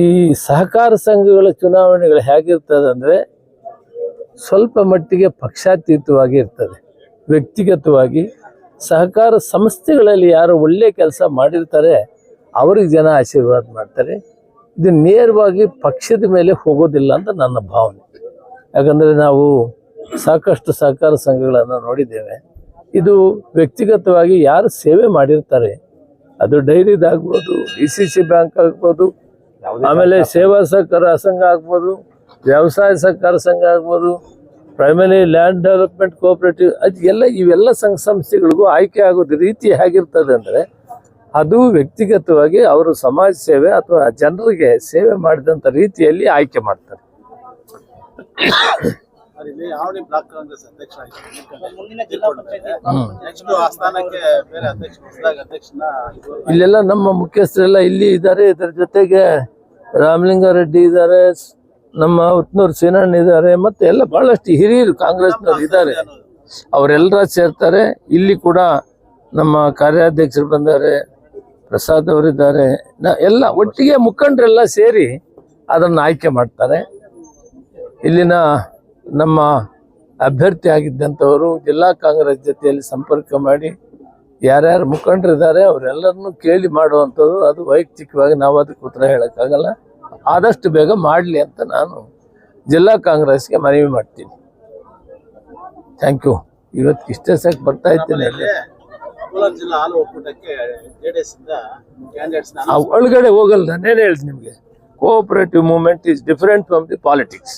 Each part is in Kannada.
ಈ ಸಹಕಾರ ಸಂಘಗಳ ಚುನಾವಣೆಗಳು ಹೇಗಿರ್ತದೆ ಅಂದರೆ ಸ್ವಲ್ಪ ಮಟ್ಟಿಗೆ ಪಕ್ಷಾತೀತವಾಗಿ ಇರ್ತದೆ. ವ್ಯಕ್ತಿಗತವಾಗಿ ಸಹಕಾರ ಸಂಸ್ಥೆಗಳಲ್ಲಿ ಯಾರು ಒಳ್ಳೆ ಕೆಲಸ ಮಾಡಿರ್ತಾರೆ, ಅವ್ರಿಗೆ ಜನ ಆಶೀರ್ವಾದ ಮಾಡ್ತಾರೆ. ಇದು ನೇರವಾಗಿ ಪಕ್ಷದ ಮೇಲೆ ಹೋಗೋದಿಲ್ಲ ಅಂತ ನನ್ನ ಭಾವನೆ. ಯಾಕಂದರೆ ನಾವು ಸಾಕಷ್ಟು ಸಹಕಾರ ಸಂಘಗಳನ್ನು ನೋಡಿದ್ದೇವೆ. ಇದು ವ್ಯಕ್ತಿಗತವಾಗಿ ಯಾರು ಸೇವೆ ಮಾಡಿರ್ತಾರೆ ಅದು ಡೈರಿದಾಗ್ಬೋದು ಡಿ ಸಿ ಸಿ ಬ್ಯಾಂಕ್ ಆಗ್ಬೋದು ಆಮೇಲೆ ಸೇವಾ ಸಹಕಾರ ಸಂಘ ಆಗ್ಬೋದು ವ್ಯವಸಾಯ ಸಹಕಾರ ಸಂಘ ಆಗ್ಬೋದು ಪ್ರೈಮರಿ ಲ್ಯಾಂಡ್ ಡೆವಲಪ್ಮೆಂಟ್ ಕೋಆಪರೇಟಿವ್ ಅದು ಎಲ್ಲ ಇವೆಲ್ಲ ಸಂಘ ಸಂಸ್ಥೆಗಳಿಗೂ ಆಯ್ಕೆ ಆಗೋದು ರೀತಿ ಹೇಗಿರ್ತದೆ ಅಂದರೆ ಅದು ವ್ಯಕ್ತಿಗತವಾಗಿ ಅವರು ಸಮಾಜ ಸೇವೆ ಅಥವಾ ಜನರಿಗೆ ಸೇವೆ ಮಾಡಿದಂಥ ರೀತಿಯಲ್ಲಿ ಆಯ್ಕೆ ಮಾಡ್ತಾರೆ. ಇಲ್ಲಿ ಆವಣಿ ಬ್ಲಾಕ್ ಕಾಂಗ್ರೆಸ್ ಅಧ್ಯಕ್ಷ ಮುಂದಿನ ಜಿಲ್ಲಾ ಪಂಚಾಯತಿ. ನೆಕ್ಸ್ಟ್ ಆ ಸ್ಥಾನಕ್ಕೆ ಬೇರೆ ಅಧ್ಯಕ್ಷ ಹೊಸದಾಗಿ ಅಧ್ಯಕ್ಷನ ಇಲ್ಲೆಲ್ಲ ನಮ್ಮ ಮುಖ್ಯಸ್ಥರೆಲ್ಲ ಇಲ್ಲಿ ಇದ್ದಾರೆ. ಇದರ ಜೊತೆಗೆ ರಾಮಲಿಂಗಾರೆಡ್ಡಿ ಇದ್ದಾರೆ. ನಮ್ಮ ಉತ್ನೂರು ಸೀನಣ್ಣ ಇದ್ದಾರೆ. ಮತ್ತೆ ಎಲ್ಲ ಬಹಳಷ್ಟು ಹಿರಿಯರು ಕಾಂಗ್ರೆಸ್ನವ್ರು ಇದ್ದಾರೆ. ಅವರೆಲ್ಲರ ಸೇರ್ತಾರೆ. ಇಲ್ಲಿ ಕೂಡ ನಮ್ಮ ಕಾರ್ಯಾಧ್ಯಕ್ಷರು ಬಂದಾರೆ. ಪ್ರಸಾದ್ ಅವರಿದ್ದಾರೆ. ನ- ಎಲ್ಲ ಒಟ್ಟಿಗೆ ಮುಖಂಡರೆಲ್ಲ ಸೇರಿ ಅದನ್ನು ಆಯ್ಕೆ ಮಾಡ್ತಾರೆ. ಇಲ್ಲಿನ ನಮ್ಮ ಅಭ್ಯರ್ಥಿ ಆಗಿದ್ದಂಥವರು ಜಿಲ್ಲಾ ಕಾಂಗ್ರೆಸ್ ಜೊತೆಯಲ್ಲಿ ಸಂಪರ್ಕ ಮಾಡಿ ಯಾರ್ಯಾರು ಮುಖಂಡರಿದ್ದಾರೆ ಅವರೆಲ್ಲರನ್ನೂ ಕೇಳಿ ಮಾಡುವಂಥದ್ದು ಅದು ವೈಯಕ್ತಿಕವಾಗಿ ನಾವು ಅದಕ್ಕೆ ಉತ್ತರ ಹೇಳೋಕ್ಕಾಗಲ್ಲ. ಆದಷ್ಟು ಬೇಗ ಮಾಡಲಿ ಅಂತ ನಾನು ಜಿಲ್ಲಾ ಕಾಂಗ್ರೆಸ್ಗೆ ಮನವಿ ಮಾಡ್ತೀನಿ. ಥ್ಯಾಂಕ್ ಯು ಇವತ್ತು ಇಷ್ಟೇ ಸಾಕು ಬರ್ತಾ ಇದ್ದೀನಿ. ಒಳಗಡೆ ಹೋಗಲ್ಲ ನಾನೇನು ಹೇಳ್ತೀನಿ ನಿಮಗೆ. Cooperative movement is different from the politics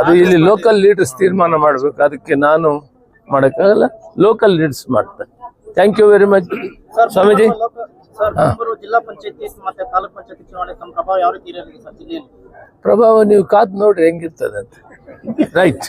ಅದು ಇಲ್ಲಿ ಲೋಕಲ್ ಲೀಡರ್ಸ್ ತೀರ್ಮಾನ ಮಾಡಬೇಕು. ಅದಕ್ಕೆ ನಾನು ಮಾಡೋಕ್ಕಾಗಲ್ಲ. ಲೋಕಲ್ ಲೀಡರ್ಸ್ ಮಾಡ್ತಾರೆ. Thank you very much Swamiji. Sir ಮುಂಬರುವ ಜಿಲ್ಲಾ ಪಂಚಾಯತಿ ಮತ್ತೆ ತಾಲೂಕ್ ಪಂಚಾಯತಿ ಚುನಾವಣೆ ತಮ್ಮ ಪ್ರಭಾವ ಯಾವ ರೀತಿ ಇರಲಿದೆ ಸರ್ ಜಿಲ್ಲೆಯಲ್ಲಿ? ಪ್ರಭಾವ ನೀವು ಕಾದು ನೋಡ್ರಿ ಹೆಂಗಿರ್ತದೆ ಅಂತ. ರೈಟ್